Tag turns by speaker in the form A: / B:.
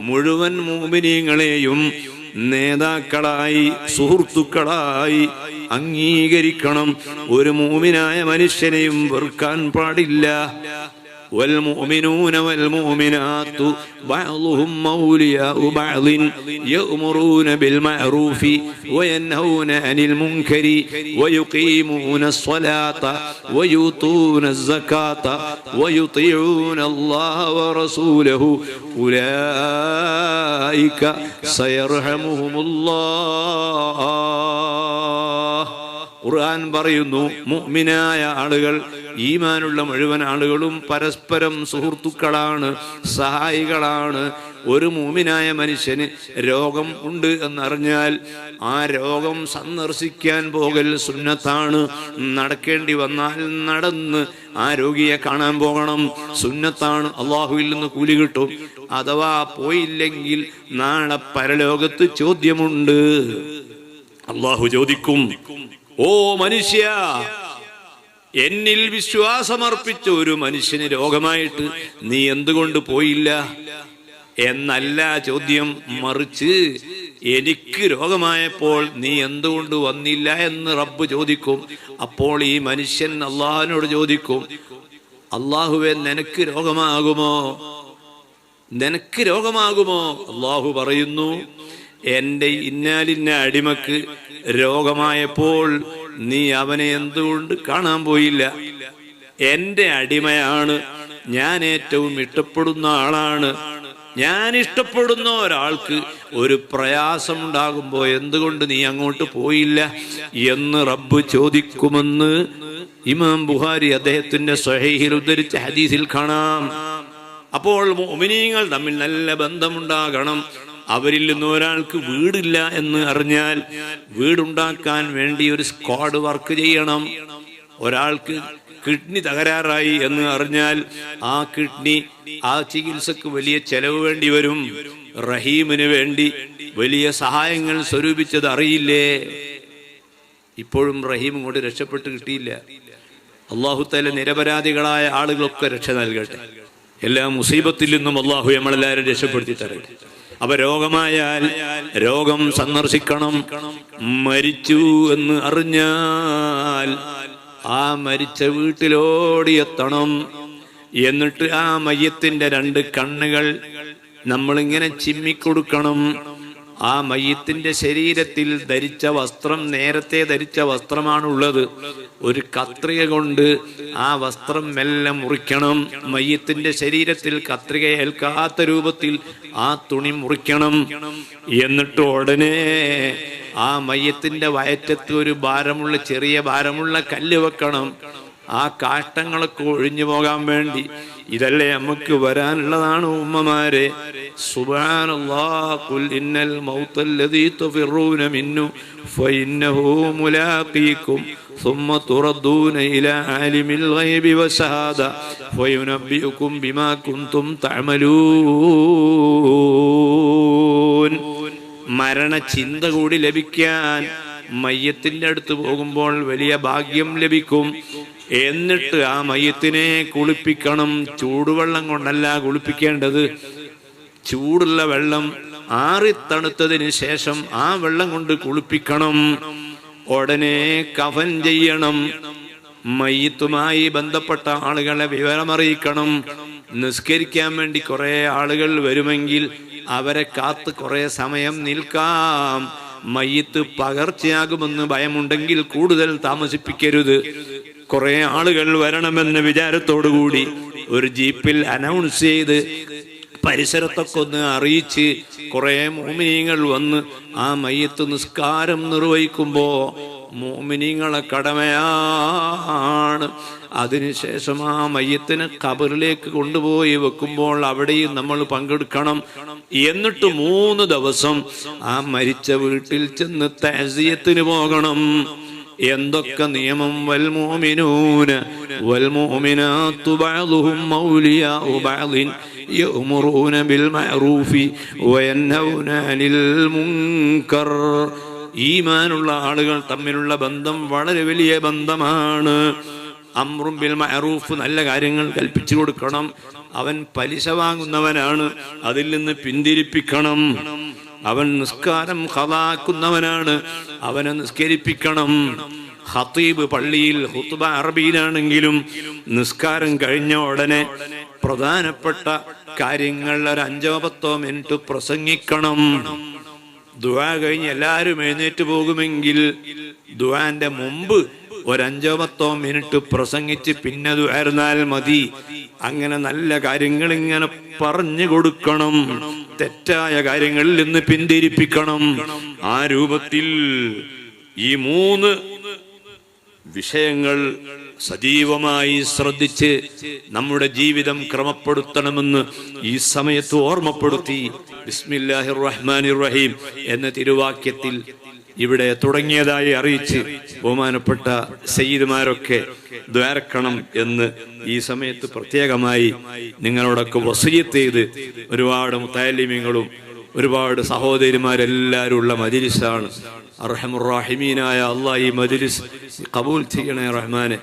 A: മുഴുവൻ മോമിനിയങ്ങളെയും നേതാക്കളായി സുഹൃത്തുക്കളായി അംഗീകരിക്കണം. ഒരു മൂമിനായ മനുഷ്യനെയും വെറുക്കാൻ പാടില്ല. والمؤمنون والمؤمنات بعضهم أولياء بعض يأمرون بالمعروف وينهون عن المنكر ويقيمون الصلاة ويؤتون الزكاة ويطيعون الله ورسوله. أولئك سيرحمهم الله. ഖുർആൻ പറയുന്നു മുഅ്മിനായ ആളുകൾ ഈമാനുള്ള മുഴുവൻ ആളുകളും പരസ്പരം സുഹൃത്തുക്കളാണ് സഹായികളാണ്. ഒരു മൂമിനായ മനുഷ്യന് രോഗം ഉണ്ട് എന്നറിഞ്ഞാൽ ആ രോഗം സന്ദർശിക്കാൻ പോകൽ സുന്നത്താണ്. നടക്കേണ്ടി വന്നാൽ നടന്ന് ആ രോഗിയെ കാണാൻ പോകണം. സുന്നത്താണ് അള്ളാഹുവിൽ നിന്ന് കൂലി കിട്ടും. അഥവാ പോയില്ലെങ്കിൽ നാളെ പരലോകത്ത് ചോദ്യമുണ്ട്. അള്ളാഹു ചോദിക്കും ഓ മനുഷ്യ എന്നിൽ വിശ്വാസമർപ്പിച്ച ഒരു മനുഷ്യന് രോഗമായിട്ട് നീ എന്തുകൊണ്ട് പോയില്ല? എന്നല്ല ചോദ്യം മറിച്ച് എനിക്ക് രോഗമായപ്പോൾ നീ എന്തുകൊണ്ട് വന്നില്ല എന്ന് റബ്ബ് ചോദിക്കും. അപ്പോൾ ഈ മനുഷ്യൻ അള്ളാഹുവിനോട് ചോദിക്കും അള്ളാഹുവെ നിനക്ക് രോഗമാകുമോ? നിനക്ക് രോഗമാകുമോ? അള്ളാഹു പറയുന്നു എന്റെ ഇന്നാലിന്ന അടിമക്ക് രോഗമായപ്പോൾ നീ അവനെ എന്തുകൊണ്ട് കാണാൻ പോയില്ല? എന്റെ അടിമയാണ്. ഞാൻ ഏറ്റവും ഇഷ്ടപ്പെടുന്ന ആളാണ്. ഞാൻ ഇഷ്ടപ്പെടുന്ന ഒരാൾക്ക് ഒരു പ്രയാസമുണ്ടാകുമ്പോൾ എന്തുകൊണ്ട് നീ അങ്ങോട്ട് പോയില്ല എന്ന് റബ്ബ് ചോദിക്കുമെന്ന് ഇമാം ബുഹാരി അദ്ദേഹത്തിന്റെ സ്വഹീഹിൽ ഉദ്ധരിച്ച ഹദീസിൽ കാണാം. അപ്പോൾ മോമിനീങ്ങൾ തമ്മിൽ നല്ല ബന്ധമുണ്ടാകണം. അവരിൽ നിന്ന് ഒരാൾക്ക് വീടില്ല എന്ന് അറിഞ്ഞാൽ വീടുണ്ടാക്കാൻ വേണ്ടി ഒരു സ്ക്വാഡ് വർക്ക് ചെയ്യണം. ഒരാൾക്ക് കിഡ്നി തകരാറായി എന്ന് അറിഞ്ഞാൽ ആ കിഡ്നി ആ ചികിത്സക്ക് വലിയ ചെലവ് വേണ്ടി വരും. റഹീമിന് വേണ്ടി വലിയ സഹായങ്ങൾ സ്വരൂപിച്ചത് അറിയില്ലേ? ഇപ്പോഴും റഹീം ഇങ്ങോട്ട് രക്ഷപ്പെട്ട് കിട്ടിയില്ല. അള്ളാഹുത്തല നിരപരാധികളായ ആളുകളൊക്കെ രക്ഷ നൽകട്ടെ. എല്ലാ മുസീബത്തിൽ നിന്നും അള്ളാഹു നമ്മളെല്ലാവരും രക്ഷപ്പെടുത്തി തരട്ടെ. അപ്പൊ രോഗമായാൽ രോഗം സന്ദർശിക്കണം. മരിച്ചു എന്ന് അറിഞ്ഞാൽ ആ മരിച്ച വീട്ടിലോടിയെത്തണം. എന്നിട്ട് ആ മയ്യത്തിന്റെ രണ്ട് കണ്ണുകൾ നമ്മളിങ്ങനെ ചിമ്മിക്കൊടുക്കണം. ആ മയ്യത്തിന്റെ ശരീരത്തിൽ ധരിച്ച വസ്ത്രം നേരത്തെ ധരിച്ച വസ്ത്രമാണുള്ളത്. ഒരു കത്രിക കൊണ്ട് ആ വസ്ത്രം മെല്ലെ മുറിക്കണം. മയ്യത്തിന്റെ ശരീരത്തിൽ കത്രിക ഏൽക്കാത്ത രൂപത്തിൽ ആ തുണി മുറിക്കണം. എന്നിട്ട് ഉടനെ ആ മയ്യത്തിന്റെ വയറ്റത്ത് ഒരു ഭാരമുള്ള ചെറിയ ഭാരമുള്ള കല്ല് വെക്കണം. ആ കാഷ്ടങ്ങളൊക്കെ ഒഴിഞ്ഞു പോകാൻ വേണ്ടി ഇതല്ലേ നമുക്ക് വരാനുള്ളതാണ് ഉമ്മമാരെ സുബ്ഹാനല്ലാഹ് ഖുൽ ഇന്നൽ മൗത്തല്ലദീ തുഫിറൂന മിന്നു ഫഇന്നഹു മുലാഖീകും ثم تردون إلى عالم الغيب والشهادة فينبئكم بما كنتم تعملون മരണചിന്ത കൂടി ലഭിക്കാൻ മയ്യത്തിന്റെ അടുത്ത് പോകുമ്പോൾ വലിയ ഭാഗ്യം ലഭിക്കും എന്നിട്ട് ആ മയ്യത്തിനെ കുളിപ്പിക്കണം. ചൂടുവെള്ളം കൊണ്ടല്ല കുളിപ്പിക്കേണ്ടത്. ചൂടുള്ള വെള്ളം ആറിത്തണുത്തതിന് ശേഷം ആ വെള്ളം കൊണ്ട് കുളിപ്പിക്കണം. ഉടനെ കഫൻ ചെയ്യണം. മയ്യത്തുമായി ബന്ധപ്പെട്ട ആളുകളെ വിവരമറിയിക്കണം. നിസ്കരിക്കാൻ വേണ്ടി കുറെ ആളുകൾ വരുമെങ്കിൽ അവരെ കാത്ത് കുറെ സമയം നിൽക്കാം. മയ്യത്ത് പകർച്ചയാകുമെന്ന് ഭയമുണ്ടെങ്കിൽ കൂടുതൽ താമസിപ്പിക്കരുത്. കുറെ ആളുകൾ വരണമെന്ന വിചാരത്തോടുകൂടി ഒരു ജീപ്പിൽ അനൗൺസ് ചെയ്ത് പരിസരത്തൊക്കെ ഒന്ന് അറിയിച്ച് കുറെ മോമിനിയങ്ങൾ വന്ന് ആ മയ്യത്ത് നിസ്കാരം നിർവഹിക്കുമ്പോ മോമിനിങ്ങളെ കടമയാണ്. അതിനുശേഷം ആ മയ്യത്തിനെ കബറിലേക്ക് കൊണ്ടുപോയി വെക്കുമ്പോൾ അവിടെയും നമ്മൾ പങ്കെടുക്കണം എന്നിട്ട് മൂന്ന് ദിവസം ആ മരിച്ച വീട്ടിൽ ചെന്ന് തഹസിയത്തിന് പോകണം. എന്തൊക്കെ നിയമം വൽമോമിനൂന് വൽമോമിനാത്തു ബഅദുഹും മൗലിയാഉ ബഅദിൻ യഅ്മുറൂന ബിൽ മഅറൂഫി വയൻഹൗന അനിൽ മുൻകർ ഈമാനുള്ള ആളുകൾ തമ്മിലുള്ള ബന്ധം വളരെ വലിയ ബന്ധമാണ്. അമ്രും ബിൽ മഅറൂഫ് നല്ല കാര്യങ്ങൾ കൽപ്പിച്ചു കൊടുക്കണം. അവൻ പലിശ വാങ്ങുന്നവനാണ്. അതിൽ നിന്ന് പിന്തിരിപ്പിക്കണം. അവൻ നിസ്കാരം ഹതാക്കുന്നവനാണ് അവനെ നിസ്കരിപ്പിക്കണം. ഹത്തീബ് പള്ളിയിൽ ഹുത്തുബ അറബിയിലാണെങ്കിലും നിസ്കാരം കഴിഞ്ഞ ഉടനെ പ്രധാനപ്പെട്ട കാര്യങ്ങൾ ഒരു അഞ്ചോ പത്തോ മിനിറ്റ് പ്രസംഗിക്കണം. ദുവാ കഴിഞ്ഞ് എല്ലാവരും എഴുന്നേറ്റ് പോകുമെങ്കിൽ ദുവാന്റെ മുമ്പ് ഒരഞ്ചോ പത്തോ മിനിറ്റ് പ്രസംഗിച്ച് പിന്നെ ആയിരുന്നാൽ മതി. അങ്ങനെ നല്ല കാര്യങ്ങൾ ഇങ്ങനെ പറഞ്ഞു കൊടുക്കണം. തെറ്റായ കാര്യങ്ങളിൽ നിന്ന് പിന്തിരിപ്പിക്കണം. ആ രൂപത്തിൽ ഈ മൂന്ന് വിഷയങ്ങൾ സജീവമായി ശ്രദ്ധിച്ച് നമ്മുടെ ജീവിതം ക്രമപ്പെടുത്തണമെന്ന് ഈ സമയത്ത് ഓർമ്മപ്പെടുത്തി. ബിസ്മില്ലാഹിർ റഹ്മാനിർ റഹീം എന്ന തിരുവാക്യത്തിൽ ഇവിടെ തുടങ്ങിയതായി അറിയിച്ച് ബഹുമാനപ്പെട്ട സയ്യിദ്മാരൊക്കെ ദ്വാരക്കണം എന്ന് ഈ സമയത്ത് പ്രത്യേകമായി നിങ്ങളോടൊക്കെ വസീയത്ത് ചെയ്ത് ഒരുപാട് മുത്താലിമ്യങ്ങളും ഒരുപാട് സഹോദരിമാരെല്ലാവരും ഉള്ള മജിലിസാണ്. അർഹമുറാഹിമീനായ അള്ളാഹ് ഈ മജിലിസ് കബൂൽ ചെയ്യണേ റഹ്മാനെ.